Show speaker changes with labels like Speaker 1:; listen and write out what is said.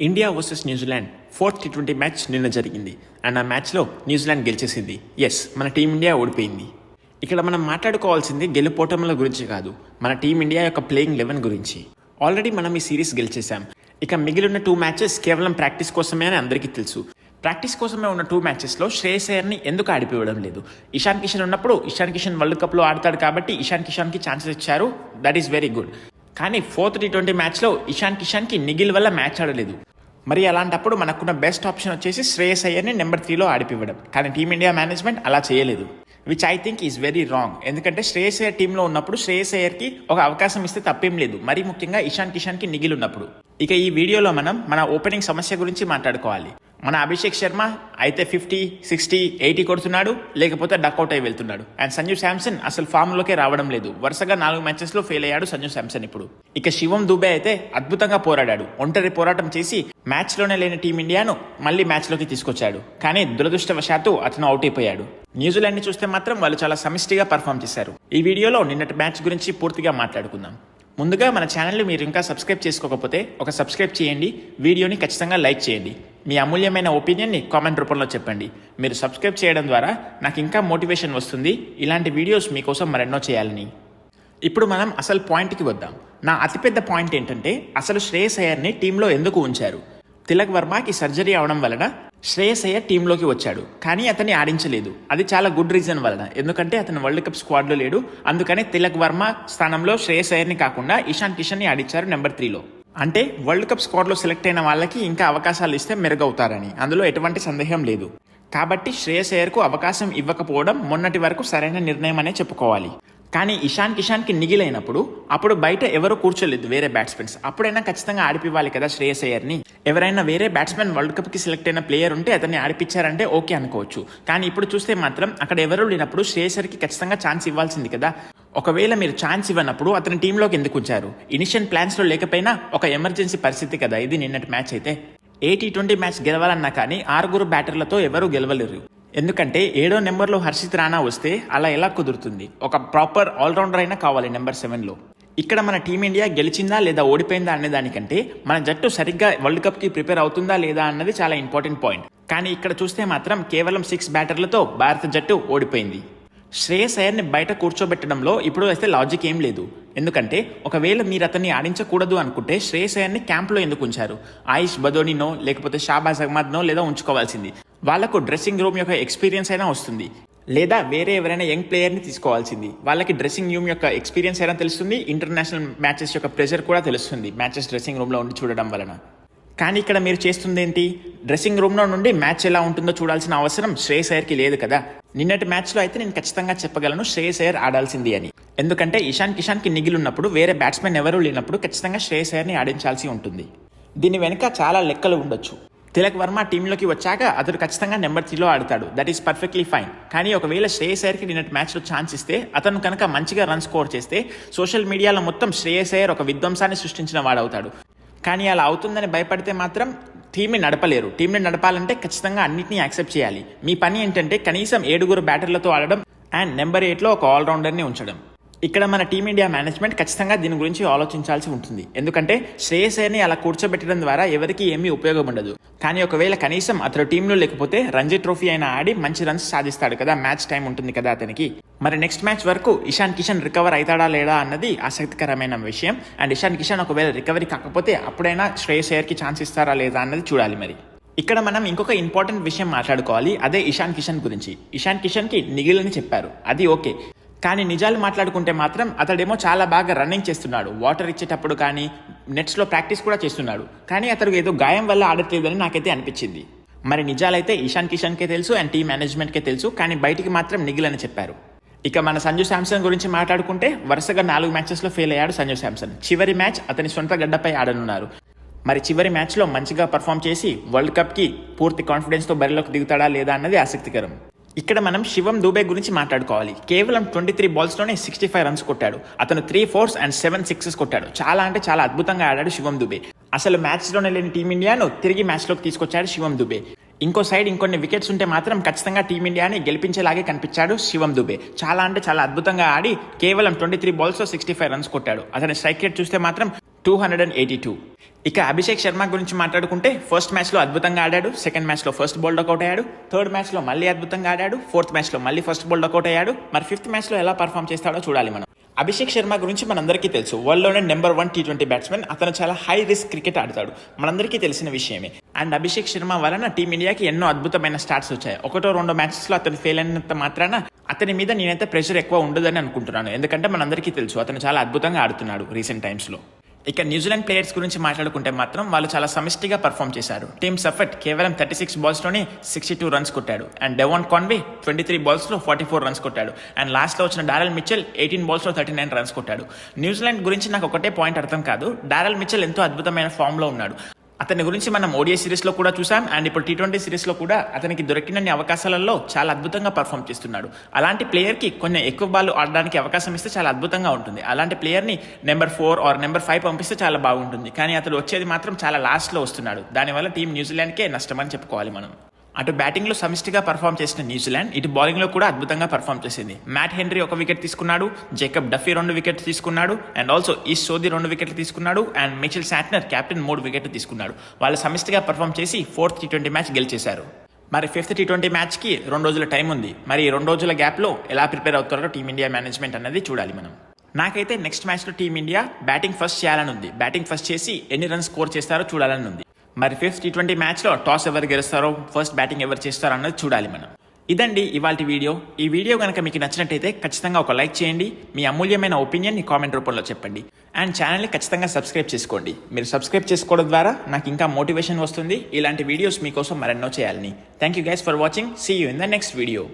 Speaker 1: India versus New Zealand fourth T twenty match నిన్న జరిగింది. And ఆ మ్యాచ్లో న్యూజిలాండ్ గెలిచేసింది. ఎస్ మన టీమిండియా ఓడిపోయింది. ఇక్కడ మనం మాట్లాడుకోవాల్సింది గెలుపోటముల గురించి కాదు. మన టీమిండియా యొక్క ప్లేయింగ్ లెవెన్ గురించి. ఆల్రెడీ మనం ఈ సిరీస్ గెలిచేసాం ఇక మిగిలిన టూ మ్యాచెస్ కేవలం ప్రాక్టీస్ కోసమే అని అందరికీ తెలుసు. ప్రాక్టీస్ కోసమే ఉన్న టూ మ్యాచెస్లో శ్రేయస్ అయ్యర్ని ఎందుకు ఆడిపోవడం లేదు? ఇషాన్ కిషన్ ఉన్నప్పుడు ఇషాన్ కిషన్ వరల్డ్ కప్లో ఆడతాడు కాబట్టి ఇషాన్ కిషాన్కి ఛాన్సెస్ ఇచ్చారు. దట్ ఈస్ వెరీ గుడ్ కానీ ఫోర్త్ టీ ట్వంటీ మ్యాచ్లో ఇషాన్ కిషాన్కి నిగిల్ వల్ల మ్యాచ్ ఆడలేదు. మరి అలాంటప్పుడు మనకున్న బెస్ట్ ఆప్షన్ వచ్చేసి శ్రేయస్ అయ్యర్ని నెంబర్ త్రీలో ఆడిపివ్వడం. కానీ టీమిండియా మేనేజ్మెంట్ అలా చేయలేదు. Which I think is very wrong ఎందుకంటే శ్రేయస్ అయ్యర్ టీంలో ఉన్నప్పుడు శ్రేయస్ అయ్యర్కి ఒక అవకాశం ఇస్తే తప్పేం లేదు. మరీ ముఖ్యంగా ఇషాన్ కిషాన్కి నిగిలి ఉన్నప్పుడు. ఇక ఈ వీడియోలో మనం మన ఓపెనింగ్ సమస్య గురించి మాట్లాడుకోవాలి. మన అభిషేక్ శర్మ అయితే ఫిఫ్టీ సిక్స్టీ ఎయిటీ కొడుతున్నాడు లేకపోతే డక్అవుట్ అయి వెళ్తున్నాడు. అండ్ సంజు శాంసన్ అసలు ఫామ్లోకే రావడం లేదు. వరుసగా నాలుగు మ్యాచెస్లో ఫెయిల్ అయ్యాడు సంజు శాంసన్ ఇప్పుడు. ఇక శివం దుబే అయితే అద్భుతంగా పోరాడాడు. ఒంటరి పోరాటం చేసి మ్యాచ్లోనే లేని టీమిండియాను మళ్ళీ మ్యాచ్లోకి తీసుకొచ్చాడు. కానీ దురదృష్టవశాత్తు అతను అవుట్ అయిపోయాడు. న్యూజిలాండ్ని చూస్తే మాత్రం వాళ్ళు చాలా సమిష్టిగా పర్ఫామ్ చేశారు. ఈ వీడియోలో నిన్నటి మ్యాచ్ గురించి పూర్తిగా మాట్లాడుకుందాం. ముందుగా మన ఛానల్ని మీరు ఇంకా సబ్స్క్రైబ్ చేసుకోకపోతే ఒక సబ్స్క్రైబ్ చేయండి వీడియోని ఖచ్చితంగా లైక్ చేయండి. మీ అమూల్యమైన ఒపీనియన్ని కామెంట్ రూపంలో చెప్పండి. మీరు సబ్స్క్రైబ్ చేయడం ద్వారా నాకు ఇంకా మోటివేషన్ వస్తుంది. ఇలాంటి వీడియోస్ మీకోసం మరెన్నో చేయాలని. ఇప్పుడు మనం అసలు పాయింట్కి వద్దాం. నా అతిపెద్ద పాయింట్ ఏంటంటే అసలు శ్రేయస్ అయ్యర్ని టీంలో ఎందుకు ఉంచారు? తిలక్ వర్మకి సర్జరీ అవడం వలన శ్రేయస్ అయ్యర్ టీంలోకి వచ్చాడు. కానీ అతన్ని ఆడించలేదు. అది చాలా గుడ్ రీజన్ వలన. ఎందుకంటే అతను వరల్డ్ కప్ స్క్వాడ్లో లేడు. అందుకని తిలక్ వర్మ స్థానంలో శ్రేయస్ అయ్యర్ని కాకుండా ఇషాన్ కిషన్ని ఆడించారు నెంబర్ త్రీలో. అంటే వరల్డ్ కప్ స్క్వాడ్లో సెలెక్ట్ అయిన వాళ్ళకి ఇంకా అవకాశాలు ఇస్తే మెరుగవుతారని. అందులో ఎటువంటి సందేహం లేదు. కాబట్టి శ్రేయస్ అయ్యర్కు అవకాశం ఇవ్వకపోవడం మొన్నటి వరకు సరైన నిర్ణయం అనే చెప్పుకోవాలి. కానీ ఇషాన్ కిషాన్కి నిగిలైనప్పుడు అప్పుడు బయట ఎవరు కూర్చోలేదు వేరే బ్యాట్స్మెన్స్. అప్పుడైనా ఖచ్చితంగా ఆడిపివ్వాలి కదా శ్రేయస్ అయ్యర్ని ఎవరైనా వేరే బ్యాట్స్మెన్ వరల్డ్ కప్కి సెలెక్ట్ అయిన ప్లేయర్ ఉంటే అతన్ని ఆడిపించారంటే ఓకే అనుకోవచ్చు. కానీ ఇప్పుడు చూస్తే మాత్రం అక్కడ ఎవరు లేనప్పుడు శ్రేయసర్కి ఖచ్చితంగా ఛాన్స్ ఇవ్వాల్సింది కదా. ఒకవేళ మీరు ఛాన్స్ ఇవ్వనప్పుడు అతని టీంలోకి ఎందుకు వచ్చారు? ఇనిషియల్ ప్లాన్స్లో లేకపోయినా ఒక ఎమర్జెన్సీ పరిస్థితి కదా. ఇది నిన్నటి మ్యాచ్ అయితే. ఏ టీ ట్వంటీ మ్యాచ్ గెలవాలన్నా కానీ ఆరుగురు బ్యాటర్లతో ఎవరూ గెలవలేరు. ఎందుకంటే ఏడో నెంబర్లో హర్షిత్ రాణా వస్తే అలా ఎలా కుదురుతుంది? ఒక ప్రాపర్ ఆల్రౌండర్ అయినా కావాలి నెంబర్ సెవెన్లో ఇక్కడ మన టీమిండియా గెలిచిందా లేదా ఓడిపోయిందా అనే దానికంటే మన జట్టు సరిగ్గా వరల్డ్ కప్కి ప్రిపేర్ అవుతుందా లేదా అన్నది చాలా ఇంపార్టెంట్ పాయింట్ కానీ ఇక్కడ చూస్తే మాత్రం కేవలం సిక్స్ బ్యాటర్లతో భారత జట్టు ఓడిపోయింది. శ్రేయస్ అయ్యర్ని బయట కూర్చోబెట్టడంలో ఇప్పుడు అయితే లాజిక్ ఏం లేదు. ఎందుకంటే ఒకవేళ మీరు అతన్ని ఆడించకూడదు అనుకుంటే శ్రేయస్ అయ్యర్ని క్యాంప్లో ఎందుకు ఉంచారు? ఆయుష్ బదోనినో లేకపోతే షాబాజ్ అహ్మద్నో లేదా ఉంచుకోవాల్సింది. వాళ్ళకు డ్రెస్సింగ్ రూమ్ యొక్క ఎక్స్పీరియన్స్ అయినా వస్తుంది. లేదా వేరే ఎవరైనా యంగ్ ప్లేయర్ని తీసుకోవాల్సింది. వాళ్ళకి డ్రెస్సింగ్ రూమ్ యొక్క ఎక్స్పీరియన్స్ అయినా తెలుస్తుంది? ఇంటర్నేషనల్ మ్యాచెస్ యొక్క ప్రెషర్ కూడా తెలుస్తుంది మ్యాచెస్ డ్రెస్సింగ్ రూమ్లో ఉండి చూడడం వలన. కానీ ఇక్కడ మీరు చేస్తుంది ఏంటి డ్రెస్సింగ్ రూమ్లో నుండి మ్యాచ్ ఎలా ఉంటుందో చూడాల్సిన అవసరం శ్రేయస్ అయ్యర్కి లేదు కదా. నిన్నటి మ్యాచ్లో అయితే నేను ఖచ్చితంగా చెప్పగలను శ్రేయస్ అయ్యర్ ఆడాల్సింది అని. ఎందుకంటే ఇషాన్ కిషాన్కి నిగిలున్నప్పుడు వేరే బ్యాట్స్మెన్ ఎవరూ లేనప్పుడు ఖచ్చితంగా శ్రేయస్ అయ్యర్ని ఆడించాల్సి ఉంటుంది. దీని వెనుక చాలా లెక్కలు ఉండొచ్చు. తిలక్ వర్మ టీంలోకి వచ్చాక అతడు ఖచ్చితంగా నెంబర్ త్రీలో ఆడతాడు. దట్ ఈస్ పర్ఫెక్ట్లీ ఫైన్ కానీ ఒకవేళ శ్రేయస్ అయ్యర్కి నిన్నటి మ్యాచ్లో ఛాన్స్ ఇస్తే అతను కనుక మంచిగా రన్ స్కోర్ చేస్తే సోషల్ మీడియాలో మొత్తం శ్రేయస్ అయ్యర్ ఒక విధ్వంసాన్ని సృష్టించిన వాడవుతాడు. కానీ అలా అవుతుందని భయపడితే మాత్రం టీంని నడపలేరు. టీంని నడపాలంటే ఖచ్చితంగా అన్నింటినీ యాక్సెప్ట్ చేయాలి. మీ పని ఏంటంటే కనీసం ఏడుగురు బ్యాటర్లతో ఆడడం అండ్ నెంబర్ ఎయిట్లో ఒక ఆల్రౌండర్ని ఉంచడం. ఇక్కడ మన టీమిండియా మేనేజ్మెంట్ ఖచ్చితంగా దీని గురించి ఆలోచించాల్సి ఉంటుంది. ఎందుకంటే శ్రేయస్ అయ్యర్ని అలా కూర్చోబెట్టడం ద్వారా ఎవరికి ఏమీ ఉపయోగం ఉండదు. కానీ ఒకవేళ కనీసం అతను టీంలో లేకపోతే రంజీ ట్రోఫీ అయినా ఆడి మంచి రన్స్ సాధిస్తాడు కదా మ్యాచ్ టైం ఉంటుంది కదా అతనికి. మరి నెక్స్ట్ మ్యాచ్ వరకు ఇషాన్ కిషన్ రికవర్ అవుతాడా లేడా అన్నది ఆసక్తికరమైన విషయం. అండ్ ఇషాన్ కిషన్ ఒకవేళ రికవరీ కాకపోతే అప్పుడైనా శ్రేయస్ అయ్యర్కి ఛాన్స్ ఇస్తారా లేదా అన్నది చూడాలి మరి. ఇక్కడ మనం ఇంకొక ఇంపార్టెంట్ విషయం మాట్లాడుకోవాలి. అదే ఇషాన్ కిషన్ గురించి. ఇషాన్ కిషన్కి నిగిలని చెప్పారు. అది ఓకే కానీ నిజాలు మాట్లాడుకుంటే మాత్రం అతడేమో చాలా బాగా రన్నింగ్ చేస్తున్నాడు. వాటర్ ఇచ్చేటప్పుడు కానీ నెట్స్లో ప్రాక్టీస్ కూడా చేస్తున్నాడు. కానీ అతడు ఏదో గాయం వల్ల ఆడట్లేదని నాకైతే అనిపించింది. మరి నిజాలైతే ఇషాన్ కిషన్కే తెలుసు అండ్ టీమ్ మేనేజ్మెంట్కే తెలుసు కానీ బయటికి మాత్రం నిగిలని చెప్పారు. ఇక మన సంజు శాంసన్ గురించి మాట్లాడుకుంటే వరుసగా నాలుగు మ్యాచెస్లో ఫెయిల్ అయ్యాడు సంజు శాంసన్. చివరి మ్యాచ్ అతని సొంత గడ్డపై ఆడనున్నారు. మరి చివరి మ్యాచ్లో మంచిగా పర్ఫామ్ చేసి వరల్డ్ కప్కి పూర్తి కాన్ఫిడెన్స్తో బరిలోకి దిగుతాడా లేదా అన్నది ఆసక్తికరం. ఇక్కడ మనం శివం దూబే గురించి మాట్లాడుకోవాలి. కేవలం ట్వంటీ త్రీ బాల్స్లోనే సిక్స్టీ ఫైవ్ రన్స్ కొట్టాడు. అతను three fours and seven sixes కొట్టాడు. చాలా అంటే చాలా అద్భుతంగా ఆడాడు శివం దుబే. అసలు మ్యాచ్లోనే లేని టీమిండియాను తిరిగి మ్యాచ్లోకి తీసుకొచ్చాడు శివం దుబే. ఇంకో సైడ్ ఇంకొన్ని వికెట్స్ ఉంటే మాత్రం ఖచ్చితంగా టీమిండియాని గెలిపించేలాగే కనిపించాడు శివం దుబే. చాలా అంటే చాలా అద్భుతంగా ఆడి కేవలం ట్వంటీ త్రీ బాల్స్లో సిక్స్టీ ఫైవ్ రన్స్ కొట్టాడు. అతని స్ట్రైక్ రేట్ చూస్తే మాత్రం two hundred and eighty two. ఇక అభిషేక్ శర్మ గురించి మాట్లాడుకుంటే ఫస్ట్ మ్యాచ్లో అద్భుతంగా ఆడాడు సెకండ్ మ్యాచ్లో ఫస్ట్ బౌల్ డకౌట్ అయ్యాడు థర్డ్ మ్యాచ్లో మళ్ళీ అద్భుతంగా ఆడాడు ఫోర్త్ మ్యాచ్లో మళ్ళీ ఫస్ట్ బౌల్ డకౌట్ అయ్యాడు. మరి ఫిఫ్త్ మ్యాచ్లో ఎలా పర్ఫామ్ చేస్తాడో చూడాలి మనం. అభిషేక్ శర్మ గురించి మనందరికీ తెలుసు. వరల్డ్లోనే number one T twenty batsmen. అతను చాలా హై రిస్క్ క్రికెట్ ఆడతాడు. మనందరికీ తెలిసిన విషయమే. అండ్ అభిషేక్ శర్మ వలన టీమిండియాకి ఎన్నో అద్భుతమైన స్టార్ట్స్ వచ్చాయి. ఒకటో రెండో మ్యాచెస్లో అతను ఫెయిల్ అయినంత మాత్రాన అతని మీద నేనైతే ప్రెషర్ ఎక్కువ ఉండదని అనుకుంటున్నాను. ఎందుకంటే మనందరికీ తెలుసు అతను చాలా అద్భుతంగా ఆడుతున్నాడు రీసెంట్ టైమ్స్లో. ఇక న్యూజిలాండ్ ప్లేయర్స్ గురించి మాట్లాడుకుంటే మాత్రం వాళ్ళు చాలా సమిష్టిగా పర్ఫామ్ చేశారు. టీమ్ సఫెట్ కేవలం థర్టీ సిక్స్ బాల్స్లోనే సిక్స్టీ టూ రన్స్ కొట్టాడు. And Devon Conway twenty three బాల్స్లో forty four runs కొట్టాడు అండ్ లాస్ట్లో వచ్చిన డారల్ మిచెల్ ఎయిటీన్ బాల్స్లో థర్టీ నైన్ రన్స్ కొట్టాడు. న్యూజిలాండ్ గురించి నాకు ఒకటే పాయింట్ అర్థం కాదు. డారల్ మిచెల్ ఎంతో అద్భుతమైన ఫామ్లో ఉన్నాడు. అతని గురించి మనం ఓడిఐ సిరీస్లో కూడా చూసాం. అండ్ ఇప్పుడు టీ ట్వంటీ సిరీస్లో కూడా అతనికి దొరికినన్ని అవకాశాలలో చాలా అద్భుతంగా పర్ఫామ్ చేస్తున్నాడు. అలాంటి ప్లేయర్కి కొన్ని ఎక్కువ బాల్ ఆడడానికి అవకాశం ఇస్తే చాలా అద్భుతంగా ఉంటుంది. అలాంటి ప్లేయర్ని number four or number five పంపిస్తే చాలా బాగుంటుంది. కానీ అతడు వచ్చేది మాత్రం చాలా లాస్ట్లో వస్తున్నాడు. దానివల్ల టీం న్యూజిలాండ్కే నష్టమని చెప్పుకోవాలి మనం. అటు బ్యాటింగ్లో సమిష్టిగా పర్ఫామ్ చేసిన న్యూజిలాండ్ ఇటు బౌలింగ్లో కూడా అద్భుతంగా పర్ఫామ్ చేసింది. మ్యాట్ హెన్రీ ఒక వికెట్ తీసుకున్నాడు జేకబ్ డఫీ రెండు వికెట్లు తీసుకున్నాడు అండ్ ఆల్సో ఈ సోది రెండు వికెట్లు తీసుకున్నాడు అండ్ మిచిల్ శాట్నర్ కెప్టెన్ మూడు వికెట్లు తీసుకున్నాడు. వాళ్ళు సమిష్టిగా పర్ఫామ్ చేసి ఫోర్త్ టీ ట్వంటీ మ్యాచ్ గెలిచేశారు. మరి ఫిఫ్త్ టీ ట్వంటీ మ్యాచ్కి రెండు రోజుల టైం ఉంది. మరి రెండు రోజుల గ్యాప్లో ఎలా ప్రిపేర్ అవుతారో టీమిండియా మేనేజ్మెంట్ అనేది చూడాలి మనం. నాకైతే నెక్స్ట్ మ్యాచ్లో టీమిండియా బ్యాటింగ్ ఫస్ట్ చేయాలని ఉంది. బ్యాటింగ్ ఫస్ట్ చేసి ఎన్ని రన్స్ స్కోర్ చేస్తారో చూడాలని ఉంది. మరి ఫిఫ్త్ టీ ట్వంటీ మ్యాచ్లో టాస్ ఎవరు గెలుస్తారో ఫస్ట్ బ్యాటింగ్ ఎవరు చేస్తారో అన్నది చూడాలి మనం. ఇదండి ఇవాళ వీడియో. ఈ వీడియో కనుక మీకు నచ్చినట్టయితే ఖచ్చితంగా ఒక లైక్ చేయండి. మీ అమూల్యమైన ఒపీనియన్ కామెంట్ రూపంలో చెప్పండి. అండ్ ఛానల్ని ఖచ్చితంగా సబ్స్క్రైబ్ చేసుకోండి. మీరు సబ్స్క్రైబ్ చేసుకోవడం ద్వారా నాకు ఇంకా మోటివేషన్ వస్తుంది. ఇలాంటి వీడియోస్ మీకోసం మరెన్నో చేయాలని. Thank you guys for watching see you in the next video